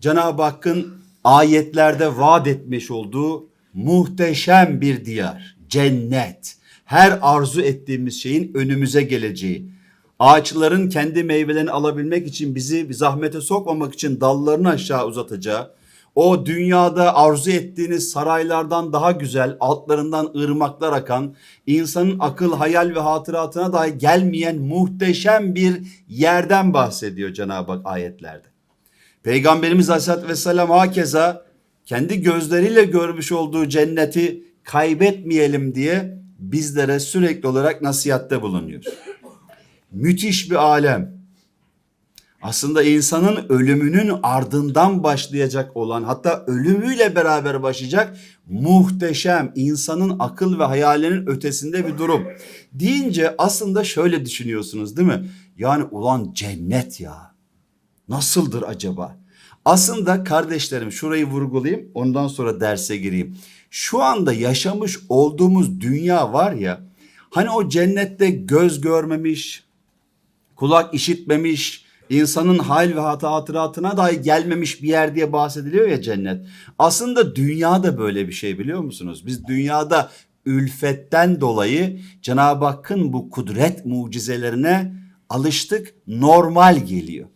Cenab-ı Hakk'ın ayetlerde vaat etmiş olduğu muhteşem bir diyar, cennet. Her arzu ettiğimiz şeyin önümüze geleceği. Ağaçların kendi meyvelerini alabilmek için bizi zahmete sokmamak için dallarını aşağı uzatacağı, o dünyada arzu ettiğiniz saraylardan daha güzel, altlarından ırmaklar akan, insanın akıl, hayal ve hatıratına dahi gelmeyen muhteşem bir yerden bahsediyor Cenab-ı Hak ayetlerde. Peygamberimiz Aleyhisselatü Vesselam hakeza kendi gözleriyle görmüş olduğu cenneti kaybetmeyelim diye bizlere sürekli olarak nasihatte bulunuyor. Müthiş bir alem. Aslında insanın ölümünün ardından başlayacak olan hatta ölümüyle beraber başlayacak muhteşem insanın akıl ve hayalinin ötesinde bir durum. Deyince aslında şöyle düşünüyorsunuz değil mi? Yani ulan cennet ya. Nasıldır acaba? Aslında kardeşlerim şurayı vurgulayayım ondan sonra derse gireyim. Şu anda yaşamış olduğumuz dünya var ya hani o cennette göz görmemiş, kulak işitmemiş, insanın hal ve hata hatıratına dahi gelmemiş bir yer diye bahsediliyor ya cennet. Aslında dünya da böyle bir şey biliyor musunuz? Biz dünyada ülfetten dolayı Cenab-ı Hakk'ın bu kudret mucizelerine alıştık, normal geliyor.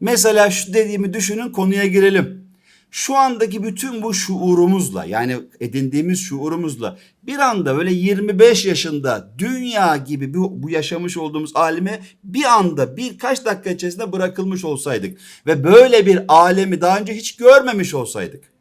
Mesela şu dediğimi düşünün konuya girelim. Şu andaki bütün bu şuurumuzla yani edindiğimiz şuurumuzla bir anda böyle 25 yaşında dünya gibi bu, bu yaşamış olduğumuz aleme bir anda birkaç dakika içerisinde bırakılmış olsaydık ve böyle bir alemi daha önce hiç görmemiş olsaydık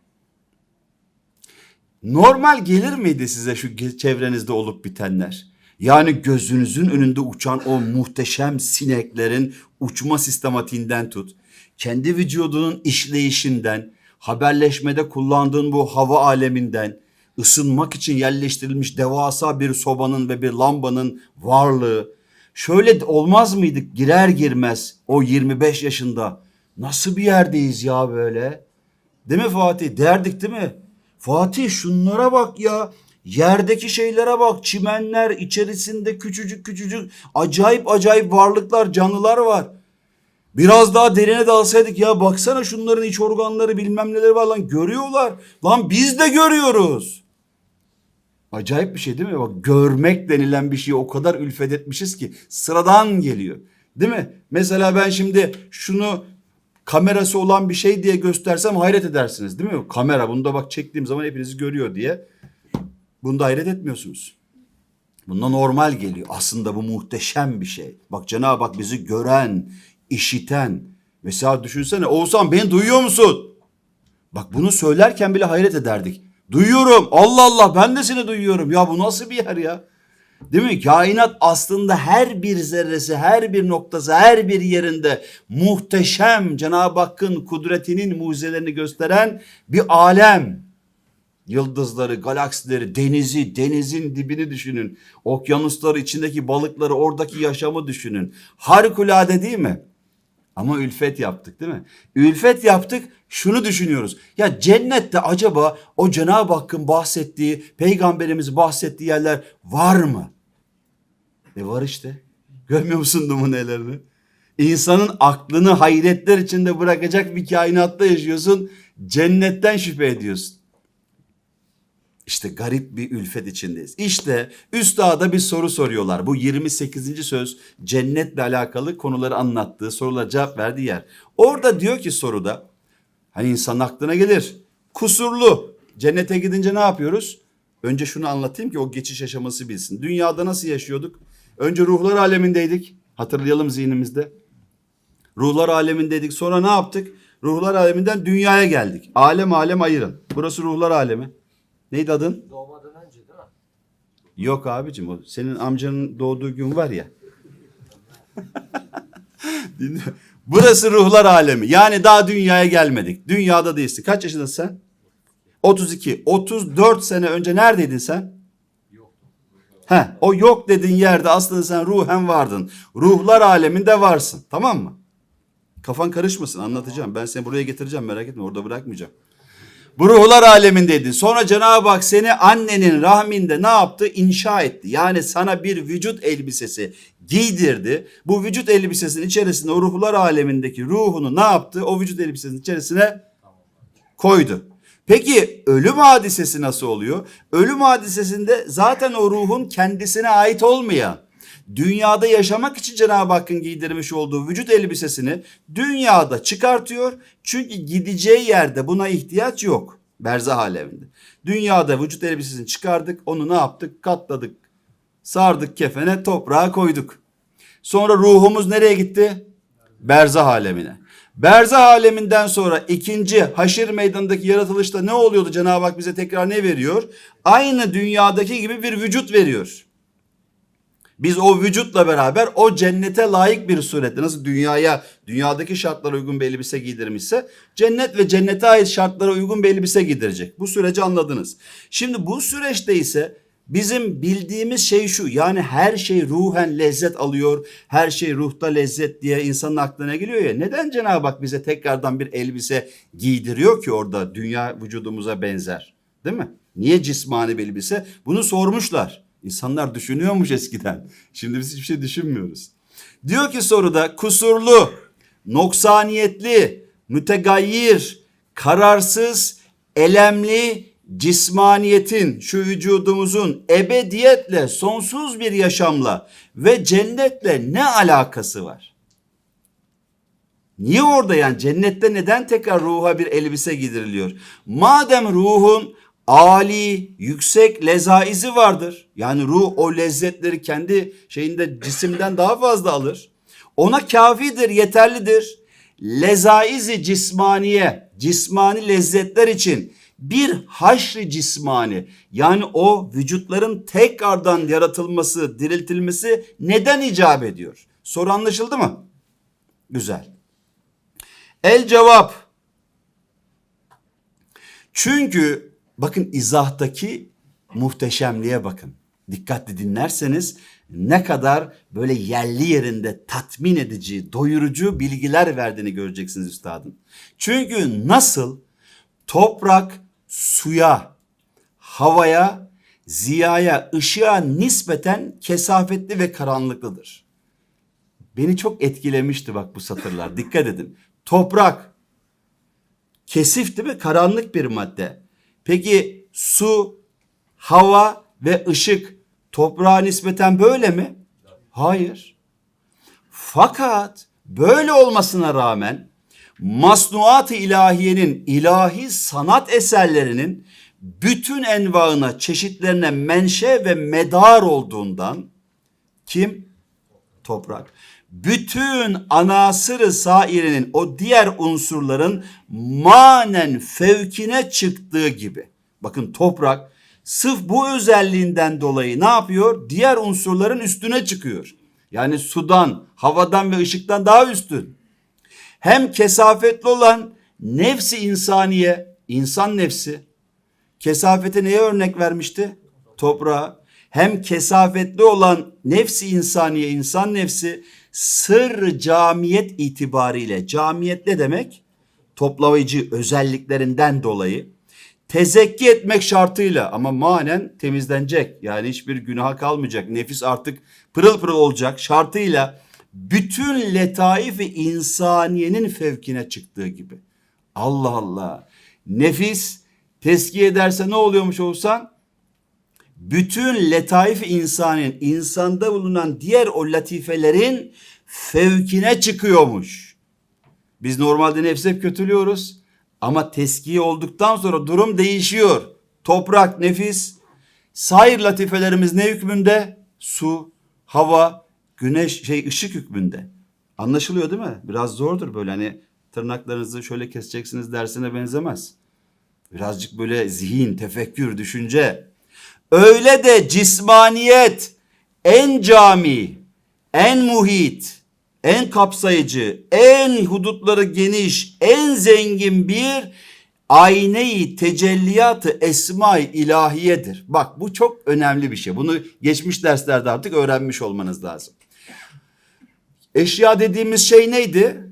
normal gelir miydi size şu çevrenizde olup bitenler? Yani gözünüzün önünde uçan o muhteşem sineklerin uçma sistematiğinden tut. Kendi vücudunun işleyişinden, haberleşmede kullandığın bu hava aleminden, ısınmak için yerleştirilmiş devasa bir sobanın ve bir lambanın varlığı. Şöyle olmaz mıydık girer girmez o 25 yaşında? Nasıl bir yerdeyiz ya böyle? Değil mi Fatih? Derdik değil mi? Fatih şunlara bak ya. Yerdeki şeylere bak. Çimenler içerisinde küçücük küçücük acayip acayip varlıklar, canlılar var. Biraz daha derine dalsaydık ya baksana şunların iç organları bilmem neleri var lan görüyorlar. Lan biz de görüyoruz. Acayip bir şey değil mi? Bak görmek denilen bir şeyi o kadar ülfet etmişiz ki sıradan geliyor. Değil mi? Mesela ben şimdi şunu kamerası olan bir şey diye göstersem hayret edersiniz değil mi? Kamera bunda bak çektiğim zaman hepinizi görüyor diye. Bunda hayret etmiyorsunuz. Bunda normal geliyor. Aslında bu muhteşem bir şey. Bak Cenab-ı Hak bizi gören, işiten. Mesela düşünsene Oğuzhan beni duyuyor musun? Bak bunu söylerken bile hayret ederdik. Duyuyorum. Allah Allah ben de seni duyuyorum. Ya bu nasıl bir yer ya? Değil mi? Kainat aslında her bir zerresi, her bir noktası, her bir yerinde muhteşem Cenab-ı Hakk'ın kudretinin mucizelerini gösteren bir alem. Yıldızları, galaksileri, denizi, denizin dibini düşünün. Okyanusları, içindeki balıkları, oradaki yaşamı düşünün. Harikulade değil mi? Ama ülfet yaptık değil mi? Ülfet yaptık şunu düşünüyoruz. Ya cennette acaba o Cenab-ı Hakk'ın bahsettiği, peygamberimiz bahsettiği yerler var mı? E var işte. Görmüyor musun numunelerini? İnsanın aklını hayretler içinde bırakacak bir kainatta yaşıyorsun. Cennetten şüphe ediyorsun. İşte garip bir ülfet içindeyiz. İşte üstada bir soru soruyorlar. Bu 28. söz cennetle alakalı konuları anlattığı, sorulara cevap verdiği yer. Orada diyor ki soruda hani insan aklına gelir. Kusurlu. Cennete gidince ne yapıyoruz? Önce şunu anlatayım ki o geçiş aşaması bilsin. Dünyada nasıl yaşıyorduk? Önce ruhlar alemindeydik. Hatırlayalım zihnimizde. Ruhlar alemindeydik. Sonra ne yaptık? Ruhlar aleminden dünyaya geldik. Alem alem ayırın. Burası ruhlar alemi. Neydi adın? Doğmadan önce değil mi? Yok abicim o senin amcanın doğduğu gün var ya. Burası ruhlar alemi. Yani daha dünyaya gelmedik. Dünyada değilsin. Kaç yaşındasın sen? 32. 34 sene önce neredeydin sen? He, o yok dediğin yerde aslında sen ruhen vardın. Ruhlar aleminde varsın. Tamam mı? Kafan karışmasın anlatacağım. Ben seni buraya getireceğim merak etme orada bırakmayacağım. Bu ruhlar alemindeydin. Sonra Cenab-ı Hak seni annenin rahminde ne yaptı? İnşa etti. Yani sana bir vücut elbisesi giydirdi. Bu vücut elbisesinin içerisinde o ruhlar alemindeki ruhunu ne yaptı? O vücut elbisesinin içerisine koydu. Peki ölüm hadisesi nasıl oluyor? Ölüm hadisesinde zaten o ruhun kendisine ait olmayan, dünyada yaşamak için Cenab-ı Hakk'ın giydirmiş olduğu vücut elbisesini dünyada çıkartıyor. Çünkü gideceği yerde buna ihtiyaç yok. Berzah aleminde. Dünyada vücut elbisesini çıkardık, onu ne yaptık? Katladık, sardık kefene, toprağa koyduk. Sonra ruhumuz nereye gitti? Berzah alemine. Berzah aleminden sonra ikinci haşir meydanındaki yaratılışta ne oluyordu? Cenab-ı Hak bize tekrar ne veriyor? Aynı dünyadaki gibi bir vücut veriyor. Biz o vücutla beraber o cennete layık bir surette nasıl dünyaya dünyadaki şartlara uygun bir elbise giydirmişse cennet ve cennete ait şartlara uygun bir elbise giydirecek. Bu süreci anladınız. Şimdi bu süreçte ise bizim bildiğimiz şey şu yani her şey ruhen lezzet alıyor. Her şey ruhta lezzet diye insanın aklına geliyor ya. Neden Cenab-ı Hak bize tekrardan bir elbise giydiriyor ki orada dünya vücudumuza benzer? Değil mi? Niye cismani bir elbise? Bunu sormuşlar. İnsanlar düşünüyormuş eskiden. Şimdi biz hiçbir şey düşünmüyoruz. Diyor ki soruda kusurlu, noksaniyetli, mütegayyir, kararsız, elemli cismaniyetin, şu vücudumuzun ebediyetle, sonsuz bir yaşamla ve cennetle ne alakası var? Niye orada yani cennette neden tekrar ruha bir elbise giydiriliyor? Madem ruhun Ali, yüksek lezaizi vardır. Yani ruh o lezzetleri kendi şeyinde cisimden daha fazla alır. Ona kafidir, yeterlidir. Lezaizi cismaniye, cismani lezzetler için bir haşri cismani yani o vücutların tekrardan yaratılması, diriltilmesi neden icap ediyor? Soru anlaşıldı mı? Güzel. El cevap. Çünkü bakın izahtaki muhteşemliğe bakın. Dikkatli dinlerseniz ne kadar böyle yerli yerinde tatmin edici, doyurucu bilgiler verdiğini göreceksiniz üstadın. Çünkü nasıl toprak suya, havaya, ziyaya, ışığa nispeten kesafetli ve karanlıklıdır. Beni çok etkilemişti bak bu satırlar. Dikkat edin. Toprak kesif değil mi? Karanlık bir madde. Peki su, hava ve ışık toprağa nispeten böyle mi? Hayır. Fakat böyle olmasına rağmen masnuat-ı ilahiyenin ilahi sanat eserlerinin bütün envaına, çeşitlerine menşe ve medar olduğundan kim? Toprak. Bütün anasırı sairinin o diğer unsurların manen fevkine çıktığı gibi. Bakın toprak sırf bu özelliğinden dolayı ne yapıyor? Diğer unsurların üstüne çıkıyor. Yani sudan, havadan ve ışıktan daha üstün hem kesafetli olan nefsi insaniye, insan nefsi, kesafete neye örnek vermişti? Toprağa. Hem kesafetli olan nefsi insaniye, insan nefsi, sır camiyet itibariyle, camiyet ne demek? Toplayıcı özelliklerinden dolayı tezekki etmek şartıyla ama manen temizlenecek. Yani hiçbir günaha kalmayacak. Nefis artık pırıl pırıl olacak şartıyla bütün letaif-i insaniyenin fevkine çıktığı gibi. Allah Allah. Nefis teskiye ederse ne oluyormuş olsan? Bütün letaif-i insaniyenin, insanda bulunan diğer o latifelerin fevkine çıkıyormuş. Biz normalde nefsi hep kötülüyoruz. Ama teskiye olduktan sonra durum değişiyor. Toprak, nefis, sair latifelerimiz ne hükmünde? Su, hava, güneş şey ışık hükmünde. Anlaşılıyor değil mi? Biraz zordur böyle hani tırnaklarınızı şöyle keseceksiniz dersine benzemez. Birazcık böyle zihin, tefekkür, düşünce. Öyle de cismaniyet en cami, en muhit, en kapsayıcı, en hudutları geniş, en zengin bir ayneyi tecelliyatı esma-i ilahiyedir. Bak bu çok önemli bir şey. Bunu geçmiş derslerde artık öğrenmiş olmanız lazım. Eşya dediğimiz şey neydi?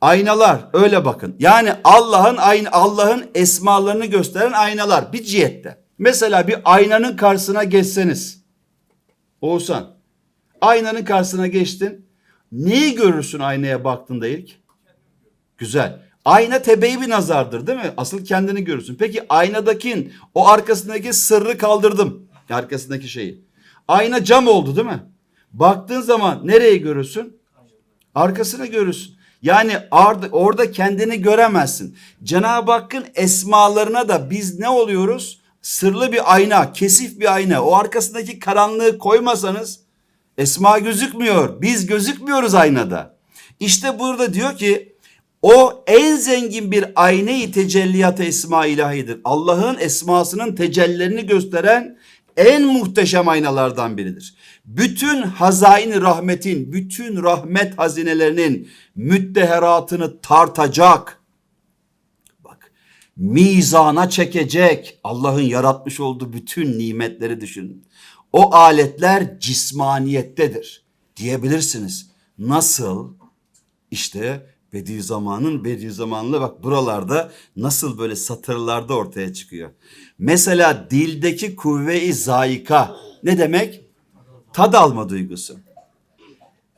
Aynalar. Öyle bakın. Yani Allah'ın aynı Allah'ın esmalarını gösteren aynalar bir cihette. Mesela bir aynanın karşısına geçseniz. Oğuzhan. Aynanın karşısına geçtin. Neyi görürsün aynaya baktığında ilk? Güzel. Ayna tebeyi bir nazardır değil mi? Asıl kendini görürsün. Peki aynadakin o arkasındaki sırrı kaldırdım. Arkasındaki şeyi. Ayna cam oldu değil mi? Baktığın zaman nereye görürsün? Arkasını görürsün. Yani orada kendini göremezsin. Cenab-ı Hakk'ın esmalarına da biz ne oluyoruz? Sırlı bir ayna, kesif bir ayna. O arkasındaki karanlığı koymasanız esma gözükmüyor. Biz gözükmüyoruz aynada. İşte burada diyor ki o en zengin bir ayna-i tecelliyat-ı esma ilahidir. Allah'ın esmasının tecellilerini gösteren en muhteşem aynalardan biridir. Bütün hazain rahmetin, bütün rahmet hazinelerinin müddeheratını tartacak. Mizana çekecek Allah'ın yaratmış olduğu bütün nimetleri düşünün. O aletler cismaniyettedir diyebilirsiniz. Nasıl? İşte Bediüzzaman'ın Bediüzzamanlı bak buralarda nasıl böyle satırlarda ortaya çıkıyor. Mesela dildeki kuvve-i zayika ne demek? Tad alma duygusu.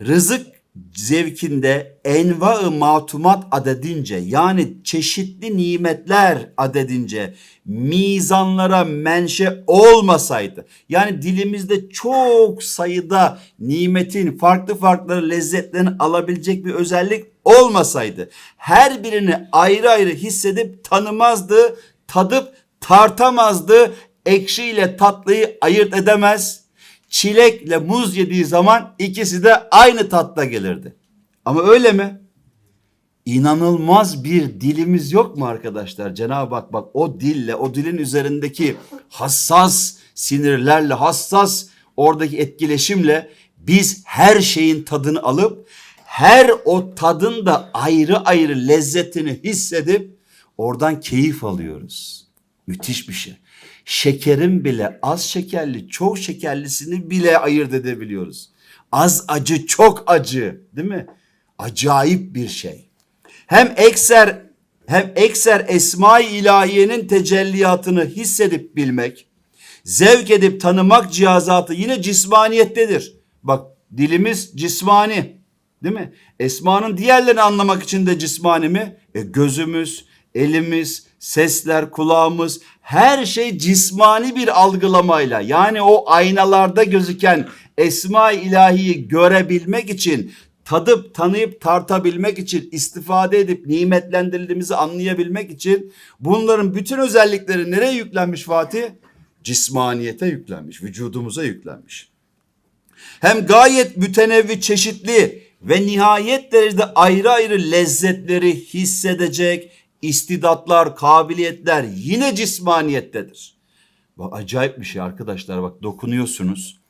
Rızık zevkinde enva-ı matumat adedince yani çeşitli nimetler adedince mizanlara menşe olmasaydı yani dilimizde çok sayıda nimetin farklı farklı lezzetlerini alabilecek bir özellik olmasaydı her birini ayrı ayrı hissedip tanımazdı, tadıp tartamazdı, ekşi ile tatlıyı ayırt edemez çilekle muz yediği zaman ikisi de aynı tatta gelirdi. Ama öyle mi? İnanılmaz bir dilimiz yok mu arkadaşlar? Cenab-ı Hak bak o dille, o dilin üzerindeki hassas sinirlerle, hassas oradaki etkileşimle biz her şeyin tadını alıp her o tadın da ayrı ayrı lezzetini hissedip oradan keyif alıyoruz. Müthiş bir şey şekerin bile az şekerli, çok şekerlisini bile ayırt edebiliyoruz. Az acı, çok acı, değil mi? Acayip bir şey. Hem ekser hem ekser esma-i ilahiyenin tecelliyatını hissedip bilmek, zevk edip tanımak cihazatı yine cismaniyettedir. Bak dilimiz cismani, değil mi? Esmanın diğerlerini anlamak için de cismani mi? E, gözümüz, elimiz, sesler, kulağımız her şey cismani bir algılamayla yani o aynalarda gözüken esma-i ilahiyi görebilmek için tadıp tanıyıp tartabilmek için istifade edip nimetlendirildiğimizi anlayabilmek için bunların bütün özellikleri nereye yüklenmiş Fatih? Cismaniyete yüklenmiş, vücudumuza yüklenmiş. Hem gayet mütenevvi çeşitli ve nihayet derecede ayrı ayrı lezzetleri hissedecek, istidatlar, kabiliyetler yine cismaniyettedir. Bak acayip bir şey arkadaşlar bak dokunuyorsunuz.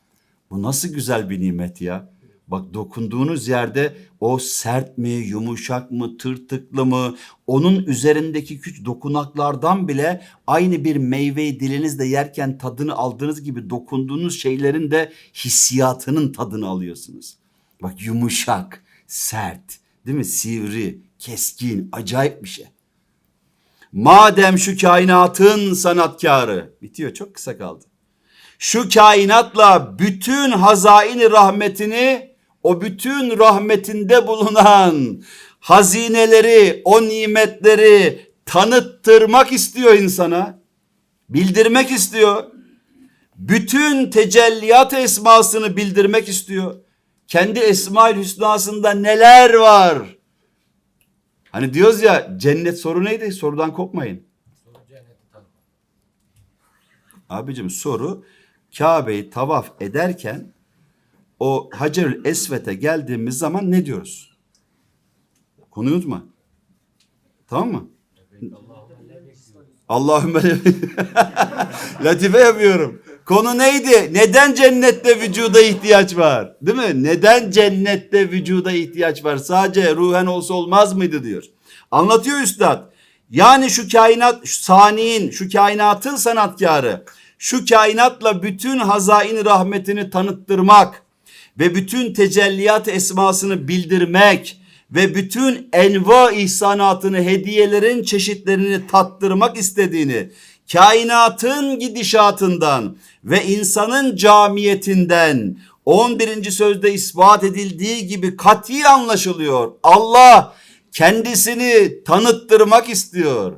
Bu nasıl güzel bir nimet ya. Bak dokunduğunuz yerde o sert mi, yumuşak mı, tırtıklı mı, onun üzerindeki küçük dokunaklardan bile aynı bir meyveyi dilinizde yerken tadını aldığınız gibi dokunduğunuz şeylerin de hissiyatının tadını alıyorsunuz. Bak yumuşak, sert, değil mi? Sivri, keskin, acayip bir şey. Madem şu kainatın sanatkarı bitiyor çok kısa kaldı. Şu kainatla bütün hazaini rahmetini o bütün rahmetinde bulunan hazineleri, o nimetleri tanıttırmak istiyor insana. Bildirmek istiyor. Bütün tecelliyat esmasını bildirmek istiyor. Kendi Esma-ül Hüsna'sında neler var? Hani diyoruz ya cennet soru neydi? Sorudan kopmayın. Abicim soru Kabe'yi tavaf ederken o Hacerül Esvet'e geldiğimiz zaman ne diyoruz? Konuyu unutma. Tamam mı? Allahümme latife yapıyorum. Konu neydi? Neden cennette vücuda ihtiyaç var? Değil mi? Neden cennette vücuda ihtiyaç var? Sadece ruhen olsa olmaz mıydı diyor. Anlatıyor üstad. Yani şu kainat, şu saniyin, şu kainatın sanatkarı, şu kainatla bütün hazain rahmetini tanıttırmak ve bütün tecelliyat esmasını bildirmek ve bütün enva ihsanatını, hediyelerin çeşitlerini tattırmak istediğini, kainatın gidişatından ve insanın camiyetinden 11. sözde ispat edildiği gibi kat'i anlaşılıyor. Allah Kendisini tanıttırmak istiyor.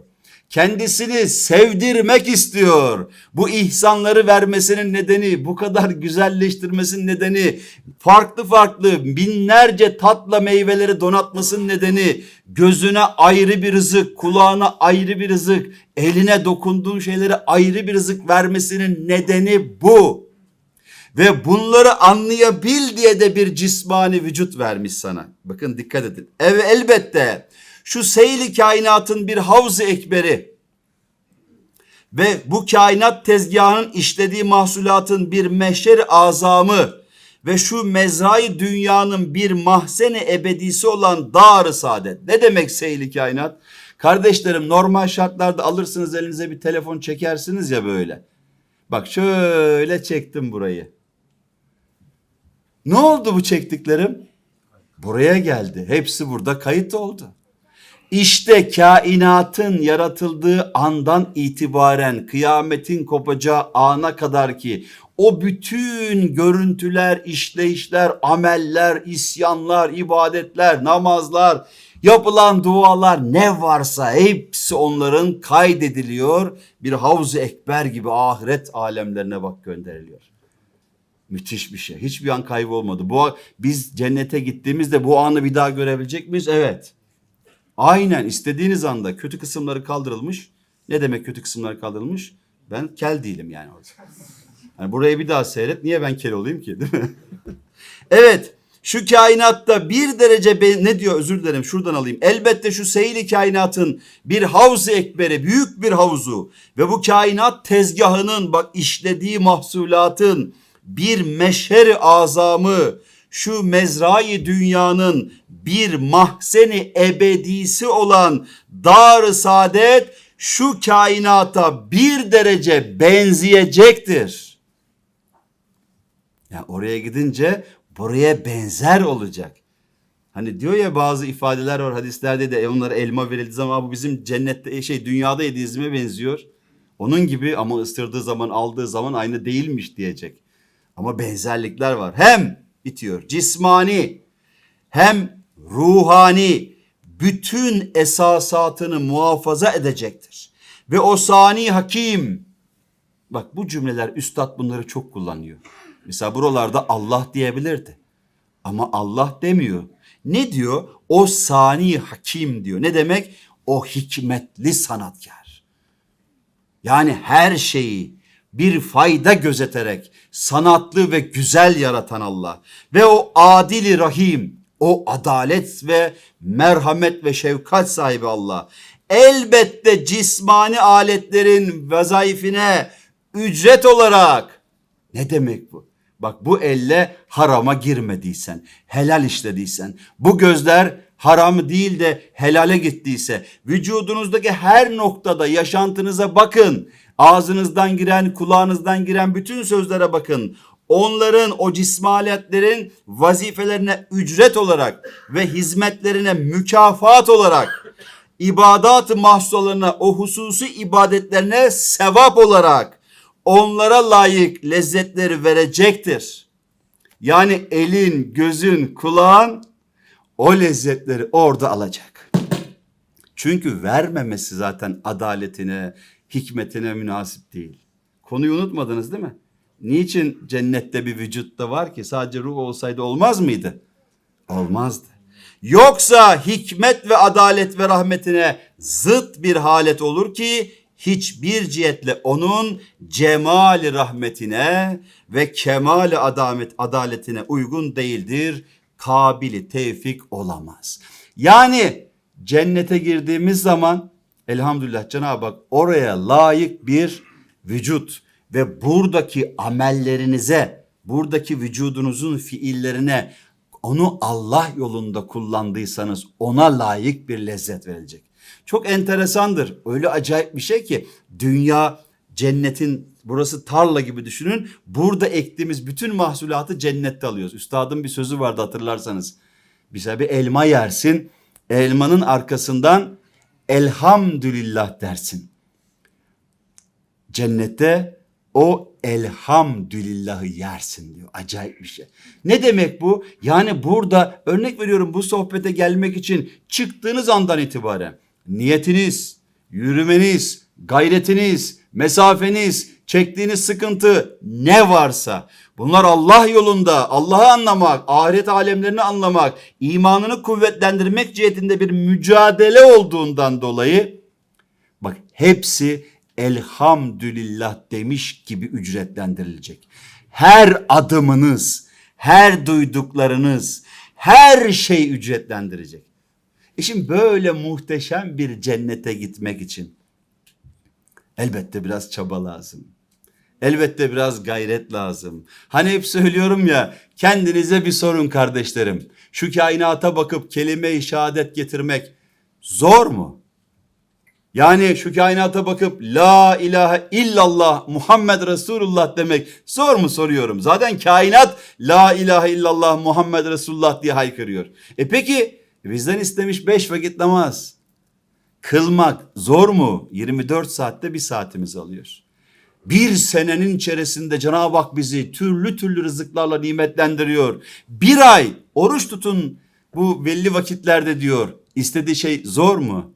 Kendisini sevdirmek istiyor. Bu ihsanları vermesinin nedeni, bu kadar güzelleştirmesinin nedeni, farklı farklı binlerce tatla meyveleri donatmasının nedeni, gözüne ayrı bir rızık, kulağına ayrı bir rızık, eline dokunduğun şeylere ayrı bir rızık vermesinin nedeni bu. Ve bunları anlayabil diye de bir cismani vücut vermiş sana. Bakın dikkat edin. Evet elbette şu seyli kainatın bir havz-ı ekberi ve bu kainat tezgahının işlediği mahsulatın bir meşer azamı ve şu mezrayı dünyanın bir mahzeni ebedisi olan dar saadet. Ne demek seyli kainat? Kardeşlerim normal şartlarda alırsınız elinize bir telefon çekersiniz ya böyle. Bak şöyle çektim burayı. Ne oldu bu çektiklerim? Buraya geldi. Hepsi burada kayıt oldu. İşte kainatın yaratıldığı andan itibaren kıyametin kopacağı ana kadar ki o bütün görüntüler, işleyişler, ameller, isyanlar, ibadetler, namazlar, yapılan dualar ne varsa hepsi onların kaydediliyor. Bir havz-ı ekber gibi ahiret alemlerine bak gönderiliyor. Müthiş bir şey. Hiçbir an kaybolmadı. Bu biz cennete gittiğimizde bu anı bir daha görebilecek miyiz? Evet. Aynen istediğiniz anda kötü kısımları kaldırılmış. Ne demek kötü kısımlar kaldırılmış? Ben kel değilim yani orada. Yani burayı bir daha seyret. Niye ben kel olayım ki değil mi? evet. Şu kainatta bir derece be- ne diyor özür dilerim şuradan alayım. Elbette şu seyli kainatın bir havz-ı ekberi büyük bir havuzu ve bu kainat tezgahının bak işlediği mahsulatın bir meşher azamı şu mezrayı dünyanın bir mahzeni ebedisi olan dar saadet şu kainata bir derece benzeyecektir. Ya oraya gidince buraya benzer olacak. Hani diyor ya bazı ifadeler var hadislerde de e, onlara elma verildiği zaman bu bizim cennette şey dünyada yediğizime benziyor. Onun gibi ama ısırdığı zaman aldığı zaman aynı değilmiş diyecek. Ama benzerlikler var. Hem bitiyor cismani hem ruhani bütün esasatını muhafaza edecektir. Ve o sani hakim bak bu cümleler üstad bunları çok kullanıyor. Mesela buralarda Allah diyebilirdi. Ama Allah demiyor. Ne diyor? O sani hakim diyor. Ne demek? O hikmetli sanatkar. Yani her şeyi bir fayda gözeterek sanatlı ve güzel yaratan Allah ve o adili rahim, o adalet ve merhamet ve şefkat sahibi Allah. Elbette cismani aletlerin vazaifine ücret olarak ne demek bu? Bak bu elle harama girmediysen, helal işlediysen, bu gözler haramı değil de helale gittiyse, vücudunuzdaki her noktada yaşantınıza bakın. Ağzınızdan giren, kulağınızdan giren bütün sözlere bakın. Onların o cismaletlerin vazifelerine ücret olarak ve hizmetlerine mükafat olarak ibadat mahsullarına o hususi ibadetlerine sevap olarak onlara layık lezzetleri verecektir. Yani elin, gözün, kulağın o lezzetleri orada alacak. Çünkü vermemesi zaten adaletine, hikmetine münasip değil. Konuyu unutmadınız değil mi? Niçin cennette bir vücutta var ki sadece ruh olsaydı olmaz mıydı? Olmazdı. Yoksa hikmet ve adalet ve rahmetine zıt bir halet olur ki hiçbir cihetle onun cemali rahmetine ve kemali adamet adaletine uygun değildir. Kabili tevfik olamaz. Yani cennete girdiğimiz zaman elhamdülillah Cenab-ı Hak oraya layık bir vücut ve buradaki amellerinize, buradaki vücudunuzun fiillerine onu Allah yolunda kullandıysanız ona layık bir lezzet verilecek. Çok enteresandır. Öyle acayip bir şey ki dünya cennetin burası tarla gibi düşünün. Burada ektiğimiz bütün mahsulatı cennette alıyoruz. Üstadın bir sözü vardı hatırlarsanız. Mesela bir elma yersin. Elmanın arkasından elhamdülillah dersin. Cennette o elhamdülillahı yersin diyor. Acayip bir şey. Ne demek bu? Yani burada örnek veriyorum bu sohbete gelmek için çıktığınız andan itibaren niyetiniz, yürümeniz, gayretiniz, mesafeniz, çektiğiniz sıkıntı ne varsa bunlar Allah yolunda Allah'ı anlamak, ahiret alemlerini anlamak, imanını kuvvetlendirmek cihetinde bir mücadele olduğundan dolayı bak hepsi elhamdülillah demiş gibi ücretlendirilecek. Her adımınız, her duyduklarınız, her şey ücretlendirecek. E şimdi böyle muhteşem bir cennete gitmek için elbette biraz çaba lazım. Elbette biraz gayret lazım. Hani hep söylüyorum ya kendinize bir sorun kardeşlerim. Şu kainata bakıp kelime-i şehadet getirmek zor mu? Yani şu kainata bakıp la ilahe illallah Muhammed Resulullah demek zor mu soruyorum. Zaten kainat la ilahe illallah Muhammed Resulullah diye haykırıyor. E peki bizden istemiş beş vakit namaz. Kılmak zor mu? 24 saatte bir saatimiz alıyor. Bir senenin içerisinde Cenab-ı Hak bizi türlü türlü rızıklarla nimetlendiriyor. Bir ay oruç tutun bu belli vakitlerde diyor. İstediği şey zor mu?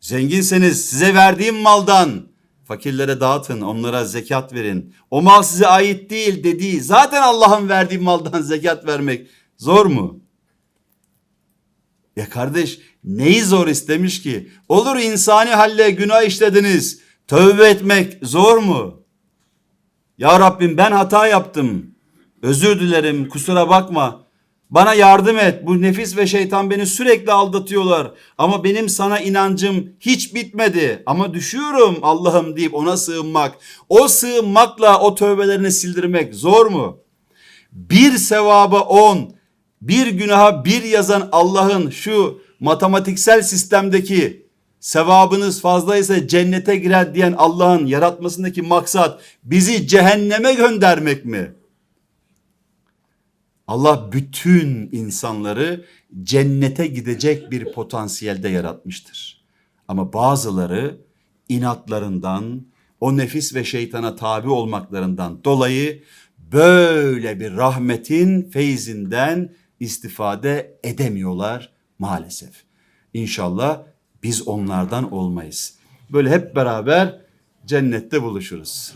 Zenginseniz size verdiğim maldan fakirlere dağıtın, onlara zekat verin. O mal size ait değil dediği zaten Allah'ın verdiği maldan zekat vermek zor mu? Ya kardeş neyi zor istemiş ki? Olur insani halle günah işlediniz. Tövbe etmek zor mu? Ya Rabbim ben hata yaptım. Özür dilerim kusura bakma. Bana yardım et. Bu nefis ve şeytan beni sürekli aldatıyorlar. Ama benim sana inancım hiç bitmedi. Ama düşüyorum Allah'ım deyip ona sığınmak. O sığınmakla o tövbelerini sildirmek zor mu? Bir sevaba on, bir günaha bir yazan Allah'ın şu matematiksel sistemdeki sevabınız fazlaysa cennete girer diyen Allah'ın yaratmasındaki maksat bizi cehenneme göndermek mi? Allah bütün insanları cennete gidecek bir potansiyelde yaratmıştır. Ama bazıları inatlarından, o nefis ve şeytana tabi olmaklarından dolayı böyle bir rahmetin feyzinden istifade edemiyorlar maalesef. İnşallah biz onlardan olmayız. Böyle hep beraber cennette buluşuruz.